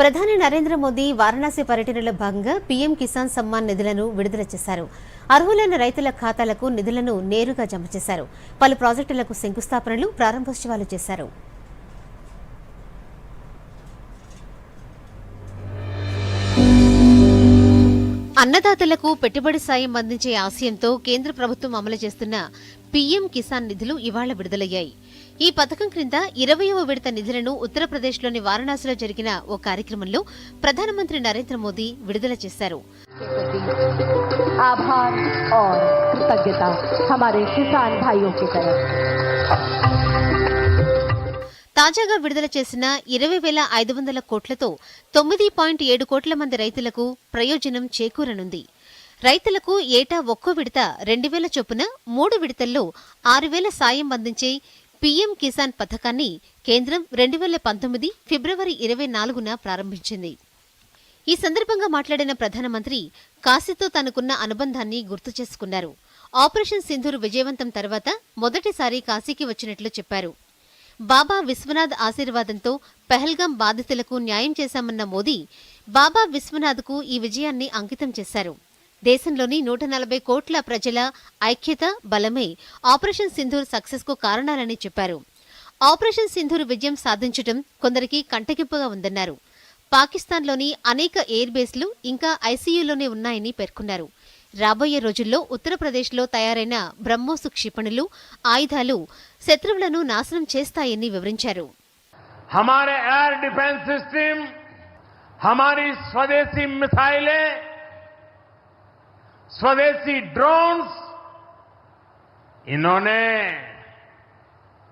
ప్రధాని నరేంద్ర మోదీ వారణాసి పర్యటనలో భాగంగా పీఎం కిసాన్ సమ్మాన్ నిధులను విడుదల చేశారు. అర్హులైన రైతుల ఖాతాలకు నిధులను నేరుగా జమ చేశారు. పలు ప్రాజెక్టులకు శంకుస్థాపనలు ప్రారంభోత్సవాలు చేశారు. అన్నదాతలకు పెట్టుబడి సాయం అందించే ఆశయంతో కేంద్ర ప్రభుత్వం అమలు చేస్తున్న పీఎం కిసాన్ నిధులు ఇవాళ విడుదలయ్యాయి. ఈ పథకం క్రింద ఇరవయవ విడత నిధులను ఉత్తరప్రదేశ్లోని వారణాసిలో జరిగిన ఓ కార్యక్రమంలో ప్రధానమంత్రి నరేంద్ర మోదీ విడుదల చేశారు आभार और कृतज्ञता हमारे किसान भाइयों की तरफ తాజాగా విడుదల చేసిన ఇరవై వేల ఐదు వందల కోట్లతో తొమ్మిది పాయింట్ ఏడు కోట్ల మంది రైతులకు ప్రయోజనం చేకూరనుంది రైతులకు ఏటా ఒక్కో విడత రెండు వేల చొప్పున మూడు విడతల్లో ఆరు వేల సాయం అందించే పీఎం కిసాన్ పథకాన్ని కేంద్రం రెండు వేల పంతొమ్మిది ఫిబ్రవరి ఇరవై నాలుగున ప్రారంభించింది. ఈ సందర్భంగా మాట్లాడిన ప్రధానమంత్రి కాశీతో తనకున్న అనుబంధాన్ని గుర్తు చేసుకున్నారు. ఆపరేషన్ సింధూర్ విజయవంతం తర్వాత మొదటిసారి కాశీకి వచ్చినట్లు చెప్పారు. బాబా విశ్వనాథ్ ఆశీర్వాదంతో పెహల్గాం బాధితులకు న్యాయం చేశామన్న మోదీ బాబా విశ్వనాథ్కు ఈ విజయాన్ని అంకితం చేశారు. దేశంలోని నూట నలభై కోట్ల ప్రజల ఐక్యత బలమే ఆపరేషన్ సింధూర్ సక్సెస్కు కారణాలని చెప్పారు ఆపరేషన్ సింధూర్ విజయం సాధించడం కొందరికి కంటగింపుగా ఉందన్నారు పాకిస్తాన్లోని అనేక ఎయిర్ బేస్లు ఇంకా ఐసీయూలోనే ఉన్నాయని పేర్కొన్నారు రాబోయే రోజుల్లో ఉత్తరప్రదేశ్లో తయారైన బ్రహ్మోసు క్షిపణులు ఆయుధాలు శత్రువులను నాశనం చేస్తాయని వివరించారు हमारे एयर डिफेंस सिस्टम हमारी स्वदेशी मिसाइलें स्वदेशी ड्रोन्स इन्होंने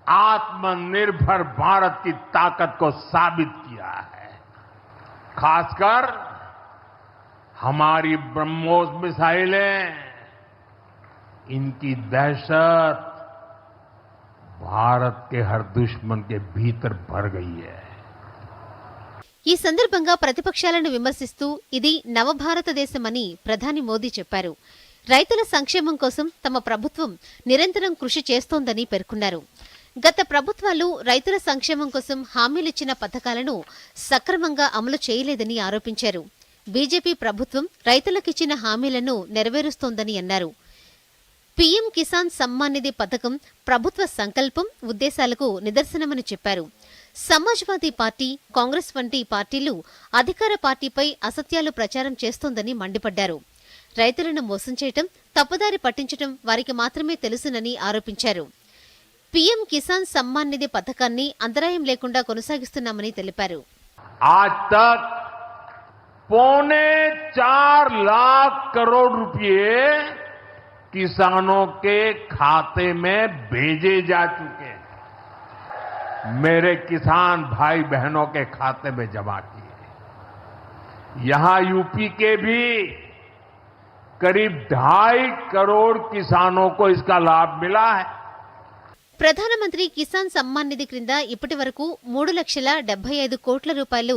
आत्मनिर्भर भारत की ताकत को साबित किया है। खासकर हमारी ब्रह्मोस मिसाइलें, इनकी दहशत भारत के हर दुश्मन के भीतर भर गई है। ఈ సందర్భంగా ప్రతిపక్షాలను విమర్శిస్తూ ఇది నవభారతదేశమని ప్రధాని మోదీ చెప్పారు. రైతుల సంక్షేమం కోసం తమ ప్రభుత్వం నిరంతరం కృషి చేస్తోందని పేర్కొన్నారు. గత ప్రభుత్వాలు రైతుల సంక్షేమం కోసం హామీలిచ్చిన పథకాలను సక్రమంగా అమలు చేయలేదని ఆరోపించారు. బీజేపీ ప్రభుత్వం రైతులకిచ్చిన హామీలను నెరవేరుస్తోందని అన్నారు. పీఎం కిసాన్ సమ్మాన్ నిధి పథకం ప్రభుత్వ సంకల్పం ఉద్దేశాలకు నిదర్శనమని చెప్పారు. సమాజ్వాదీ పార్టీ కాంగ్రెస్ వంటి పార్టీలు అధికార పార్టీపై అసత్యాలు ప్రచారం చేస్తోందని మండిపడ్డారు రైతులను మోసం చేయటం తప్పుదారి పట్టించటం వారికి మాత్రమే తెలుసునని ఆరోపించారు పీఎం కిసాన్ సమ్మాన్ నిధి పథకాన్ని అంతరాయం లేకుండా కొనసాగిస్తున్నామని తెలిపారు आज तक पौने चार लाख करोड़ रुपए किसानों के खाते में भेजे जा चुके हैं मेरे किसान भाई बहनों के खाते में जमा किए। यहाँ यूपी के भी करीब ढाई करोड़ किसानों को इसका लाभ मिला है। ప్రధానమంత్రి కిసాన్ సమ్మాన్ నిధి క్రింద ఇప్పటి వరకు మూడు లక్షల డెబ్బై ఐదు కోట్ల రూపాయలు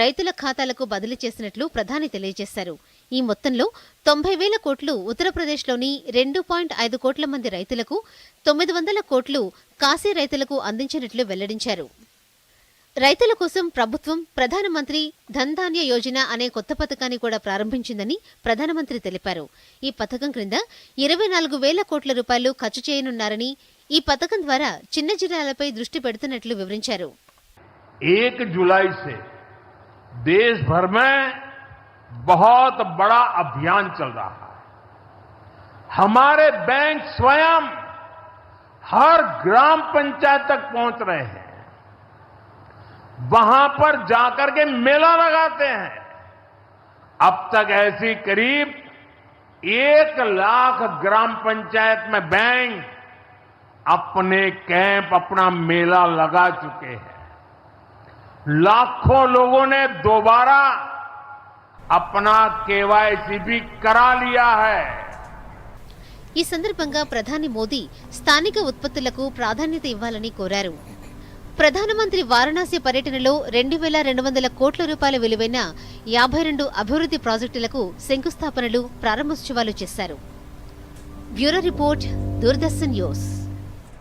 రైతుల ఖాతాలకు బదిలీ చేసినట్లు ప్రధాని తెలియజేశారు. ఈ మొత్తంలో తొంభై వేల కోట్లు ఉత్తరప్రదేశ్లోని రెండు పాయింట్ ఐదు కోట్ల మంది రైతులకు తొమ్మిది వందల కోట్లు కాశీ రైతులకు అందించినట్లు వెల్లడించారు. రైతుల కోసం ప్రభుత్వం ప్రధానమంత్రి ధన్ ధాన్య యోజన అనే కొత్త పథకాన్ని కూడా ప్రారంభించిందని ప్రధానమంత్రి తెలిపారు. ఈ పథకం క్రింద ఇరవై నాలుగు వేల కోట్ల రూపాయలు ఖర్చు చేయనున్నారని ఈ పథకం ద్వారా చిన్న జిల్లాలపై దృష్టి పెడుతున్నట్లు వివరించారు एक जुलाई से देश भर में बहुत बड़ा अभियान चल रहा है हमारे बैंक स्वयं हर ग्राम पंचायत तक पहुंच रहे हैं वहां पर जाकर के मेला लगाते हैं अब तक ऐसी करीब एक लाख ग्राम पंचायत में बैंक अपने कैंप अपना मेला लगा चुके हैं लाखों लोगों ने दोबारा अपना केवाईसी भी करा लिया है ఈ సందర్భంగా ప్రధాని మోదీ స్థానిక ఉత్పత్తులకు ప్రాధాన్యత ఇవ్వాలని కోరారు ప్రధానమంత్రి వారణాసి పర్యటనలో రెండు వేల రెండు వందల కోట్ల రూపాయల విలువైన యాభై రెండు అభివృద్ధి ప్రాజెక్టులకు శంకుస్థాపనలు ప్రారంభోత్సవాలు చేశారు బ్యూరో రిపోర్ట్ దూరదర్శన్ న్యూస్